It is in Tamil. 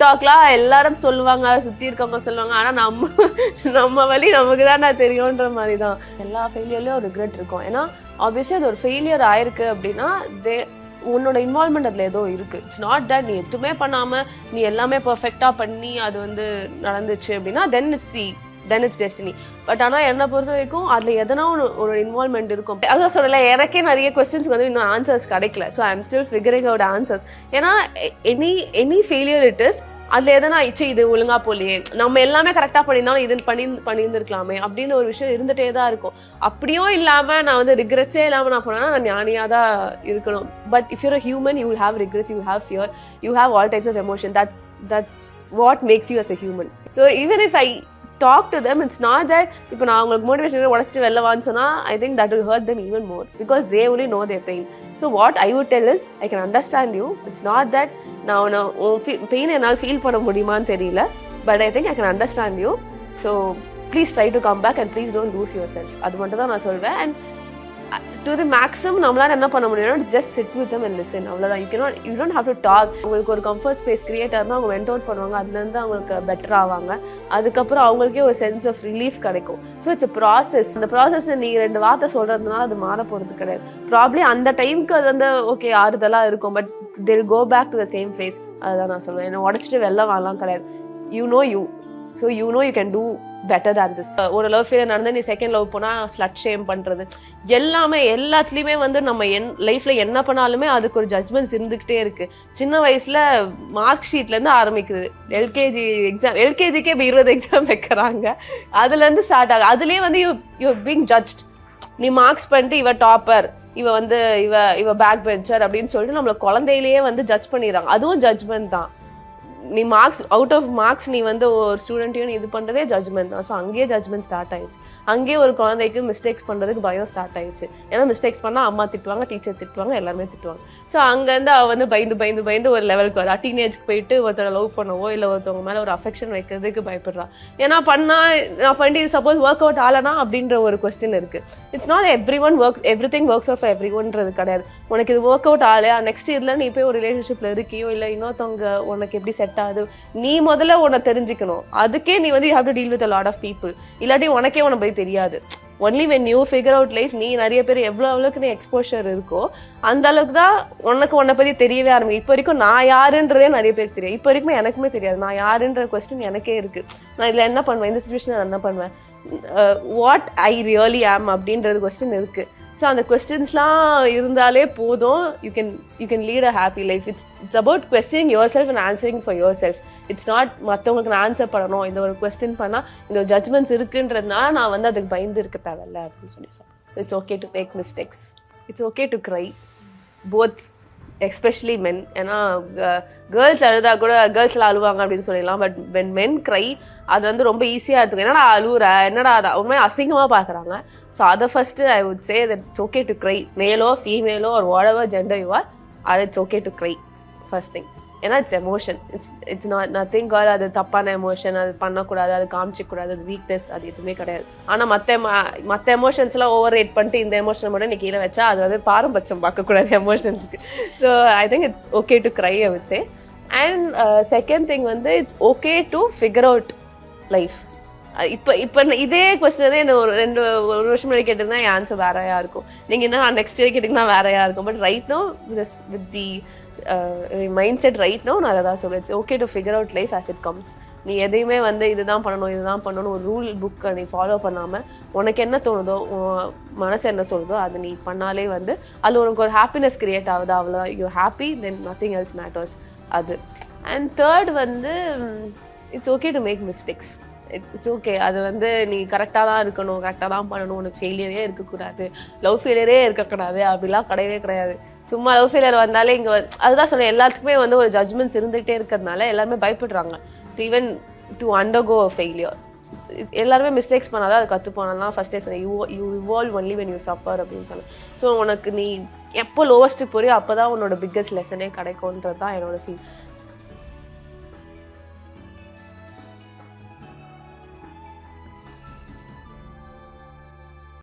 டாக்லாம் எல்லாரும் சொல்லுவாங்க சுற்றி இருக்கவங்க சொல்லுவாங்க ஆனால் நம்ம நம்ம வழி நமக்கு தான் தெரியுன்ற மாதிரி தான் எல்லா ஃபெயிலியர்லேயும் ஒரு ரிக்ரெட் இருக்கும். ஏன்னா ஆப்வியஸ்லி அது ஒரு ஃபெயிலியர் ஆயிருக்கு அப்படின்னா தே உன்னோட இன்வால்மெண்ட் அதில் ஏதோ இருக்கு. இட்ஸ் நாட் தட் நீ எதுவுமே பண்ணாமல் நீ எல்லாமே பர்ஃபெக்டாக பண்ணி அது வந்து நடந்துச்சு அப்படின்னா then it's the then it's destiny but ஆனால் என்னை பொறுத்த வரைக்கும் அதில் எதனா ஒன்று ஒரு இன்வால்மெண்ட் இருக்கும். அதான் சொல்லல எனக்கே நிறைய கொஸ்டின்ஸ்க்கு வந்து இன்னும் ஆன்சர்ஸ் கிடைக்கல. So I am still figuring out answers ஏன்னா any any failure it is அதில் எதனா இச்சு இது ஒழுங்கா போலியே நம்ம எல்லாமே கரெக்டாக பண்ணியிருந்தாலும் இது பண்ணி பண்ணியிருந்திருக்கலாமே. அப்படின்னு ஒரு விஷயம் இருந்துகிட்டே தான் இருக்கும். அப்படியும் இல்லாமல் நான் வந்து ரிக்ரெட்ஸே இல்லாமல் நான் போனேன்னா நான் ஞானியாக தான் இருக்கணும். But if you're a human you will have regrets you have fear you have all types of emotion that's that's what makes you as a human so even if I talk to them it's not that இப்போ நான் உங்களுக்கு மோட்டிவேஷன் உடச்சிட்டு வெளில வான்னு சொன்னால் I think that will hurt them even more because they only know their pain so what I would tell is I can understand you it's not that நான் உன்னை உன் பெயின் என்னால் ஃபீல் பண்ண முடியுமான்னு தெரியல but I think I can understand you so please try to come back and please don't lose yourself அது மட்டும் தான் நான் சொல்வேன். அண்ட் டு தி மேக்ஸிமம் நம்மளால என்ன பண்ண முடியும்னா just sit with them and listen அவ்வளோதான் you cannot you don't have to talk உங்களுக்கு ஒரு கம்ஃபர்ட் ஸ்பேஸ் கிரியேட் ஆகுனா அவங்க வெண்ட் அவுட் பண்ணுவாங்க. அதுலேருந்து அவங்களுக்கு பெட்டர் ஆவாங்க. அதுக்கப்புறம் அவங்களுக்கே ஒரு சென்ஸ் ஆஃப் ரிலீஃப் கிடைக்கும். ஸோ இட்ஸ் ப்ராசஸ் அந்த ப்ராசஸ் நீங்கள் ரெண்டு வார்த்தை சொல்கிறதுனால அது மாற போகிறது கிடையாது. ப்ராப்ளி அந்த டைம்க்கு அது வந்து ஓகே ஆறுதலாக இருக்கும். But till go back to the same phase அதுதான் நான் சொல்லுவேன் என்ன உடச்சிட்டு வெளில வாங்கலாம் கிடையாது. You know you so you know you can do better than this ஒரு லவ் ஃபெயிலியர் நடந்து நீ செகண்ட் லவ் போனால் ஸ்லட் ஷேம் பண்ணுறது எல்லாமே எல்லாத்துலேயுமே வந்து நம்ம என் லைஃப்பில் என்ன பண்ணாலுமே அதுக்கு ஒரு ஜட்மெண்ட்ஸ் இருந்துக்கிட்டே இருக்குது சின்ன வயசில் மார்க் ஷீட்லேருந்து ஆரம்பிக்குது. எல்கேஜி எக்ஸாம் எல்கேஜிக்கே இப்போ இருபது எக்ஸாம் வைக்கிறாங்க. அதுலேருந்து ஸ்டார்ட் ஆகும் அதுலேயே வந்து யூ யூ பீங் ஜட்ஜ்ட் நீ மார்க்ஸ் பண்ணிட்டு இவ டாப்பர் இவ வந்து இவ இவ பேக் பெஞ்சர் அப்படின்னு சொல்லிட்டு நம்மளை குழந்தையிலேயே வந்து ஜட்ஜ் பண்ணிடுறாங்க. அதுவும் ஜட்ஜ்மெண்ட் தான். நீ மார்க்ஸ் அவுட் ஆஃப் மார்க்ஸ் நீ வந்து ஒரு ஸ்டூடெண்ட்டையும் நீ இது பண்ணுறதே ஜட்ஜ்மெண்ட் தான். ஸோ அங்கேயே ஜட்ஜ்மெண்ட் ஸ்டார்ட் ஆயிடுச்சு. அங்கேயே ஒரு குழந்தைக்கு மிஸ்டேக்ஸ் பண்ணுறதுக்கு பயம் ஸ்டார்ட் ஆயிடுச்சு. ஏன்னா மிஸ்டேக்ஸ் பண்ணால் அம்மா திட்டுவாங்க டீச்சர் திட்டுவாங்க எல்லாருமே திட்டுவாங்க. ஸோ அங்கேருந்து அவள் வந்து பயந்து பயந்து பயந்து ஒரு லெவலுக்கு வரா. டீனேஜ்க்கு போயிட்டு ஒருத்தரை லவ் பண்ணவோ இல்லை ஒருத்தவங்க மேலே ஒரு அஃபெக்ஷன் வைக்கிறதுக்கு பயப்படுறா. ஏன்னா பண்ணால் நான் பண்ணி சப்போஸ் ஒர்க் அவுட் ஆகலனா அப்படின்ற ஒரு கொஸ்டின் இருக்குது it's not everyone work everything works out for every ஒன்றது கிடையாது. உனக்கு இது ஒர்க் அவுட் ஆகலையா? நெக்ஸ்ட் இதில் நீ போய் ஒரு ரிலேஷன்ஷிப்பில் இருக்கியோ இல்லை இன்னொருத்தவங்க உனக்கு எப்படி செட் ஆகுது நீ முதல்ல உன்னை தெரிஞ்சுக்கணும். அதுக்கே நீ வந்து you have to deal with lot of people இல்லாட்டி உனக்கே உன பற்றி தெரியாது. Only when you figure out life நீ நிறைய பேர் எவ்வளோ அளவுக்கு நீ எக்ஸ்போஷர் இருக்கோ அந்த அளவுக்கு தான் உனக்கு உன்னை பற்றி தெரியவே ஆரம்பிக்கும். இப்போ வரைக்கும் நான் யாருன்றதே நிறைய பேருக்கு தெரியும் இப்போ வரைக்கும் எனக்குமே தெரியாது. நான் யாருன்ற கொஸ்டின் எனக்கே இருக்கு. நான் இதில் என்ன பண்ணுவேன்? இந்த சுச்சுவேஷன் நான் என்ன பண்ணுவேன்? வாட் ஐ ரியலி ஆம் அப்படின்றது கொஸ்டின் இருக்குது ஸோ அந்த கொஸ்டின்ஸ்லாம் இருந்தாலே போதும். You can you can lead a happy life it's it's about question yourself and answering for yourself it's not மற்றவங்களுக்கு நான் ஆன்சர் பண்ணணும். இந்த ஒரு கொஸ்டின் பண்ணால் இந்த ஜட்மெண்ட்ஸ் இருக்குன்றதுனால நான் வந்து அதுக்கு பயந்து இருக்க தேவையில்ல அப்படின்னு சொல்லி சொன்னேன் it's okay to make mistakes it's okay to cry both especially men ஏன்னா கேர்ள்ஸ் அழுதா கூட கேர்ள்ஸ்லாம் அழுவாங்க அப்படின்னு சொல்லிடலாம். பட் வென் மென் க்ரை அது வந்து ரொம்ப ஈஸியாக எடுத்துக்கும் என்னடா அழுவுற? என்னடா அதை? உண்மையாக அசிங்கமாக பார்க்குறாங்க ஸோ அதை first I would say that okay to cry மேலோ ஃபீமேலோ ஒரு ஓடவோ gender you are are it's okay to cry first thing ஏன்னா it's emotion it's it's not nothing call அது தப்பான எமோஷன் அது பண்ணக்கூடாது அது காமிச்சிக்கூடாது அது வீக்னஸ் அது எதுவுமே கிடையாது. ஆனால் மற்ற மற்ற எமோஷன்ஸ்லாம் ஓவர் ரேட் பண்ணிட்டு இந்த எமோஷனை மட்டும் நீ கீழே வச்சா அது வந்து பாரபட்சம் பார்க்கக்கூடாது எமோஷன்ஸ்க்கு so I think it's okay to cry I would say and second thing வந்து it's okay to figure out life இப்போ இப்போ இதே கொஸ்டின் தான் என்ன ஒரு ரெண்டு ஒரு வருஷம் முன்னாடி கேட்டிருந்தா என் ஆன்சர் வேறையா இருக்கும். நீங்கள் என்ன நெக்ஸ்ட் இயர் கேட்டிங்கன்னா வேறையா இருக்கும். But right no with the mindset ரைட்னா நான் அதை தான் சொல்லுவேன் it's okay to figure out life as it comes நீ எதையுமே வந்து இதுதான் பண்ணணும் இதுதான் பண்ணணும் ஒரு ரூல் புக்கை நீ ஃபாலோ பண்ணாமல் உனக்கு என்ன தோணுதோ மனசு என்ன சொல்லுதோ அது நீ பண்ணாலே வந்து அது உனக்கு ஒரு ஹாப்பினஸ் கிரியேட் ஆகுது. அவ்வளோ you happy then nothing else matters அது. அண்ட் தேர்ட் வந்து it's okay to make mistakes it's it's okay அது வந்து நீ கரெக்டாக தான் இருக்கணும் கரெக்டாக தான் பண்ணணும். உனக்கு ஃபெயிலியரே இருக்கக்கூடாது. லவ் ஃபெயிலியரே இருக்கக்கூடாது. அப்படிலாம் கிடையவே கிடையாது. சும்மா லவ் ஃபெயிலியர் வந்தாலே இங்கே அதுதான் சொன்னேன் எல்லாத்துக்குமே வந்து ஒரு ஜட்மெண்ட்ஸ் இருந்துகிட்டே இருக்கிறதுனால எல்லாருமே பயப்படுறாங்க. ஈவன் டு அண்டர்கோ ஃபெயிலியர் எல்லாருமே மிஸ்டேக்ஸ் பண்ணாதான் அது கற்றுப்போனா ஃபஸ்ட்டே சொன்னேன் you you evolve only when you suffer அப்படின்னு சொன்னேன். ஸோ உனக்கு நீ எப்போ லோவஸ்ட்டு போறியோ அப்போ தான் உன்னோட பிக்கஸ்ட் லெசனே கிடைக்கும்ன்றது தான் என்னோட ஃபீல்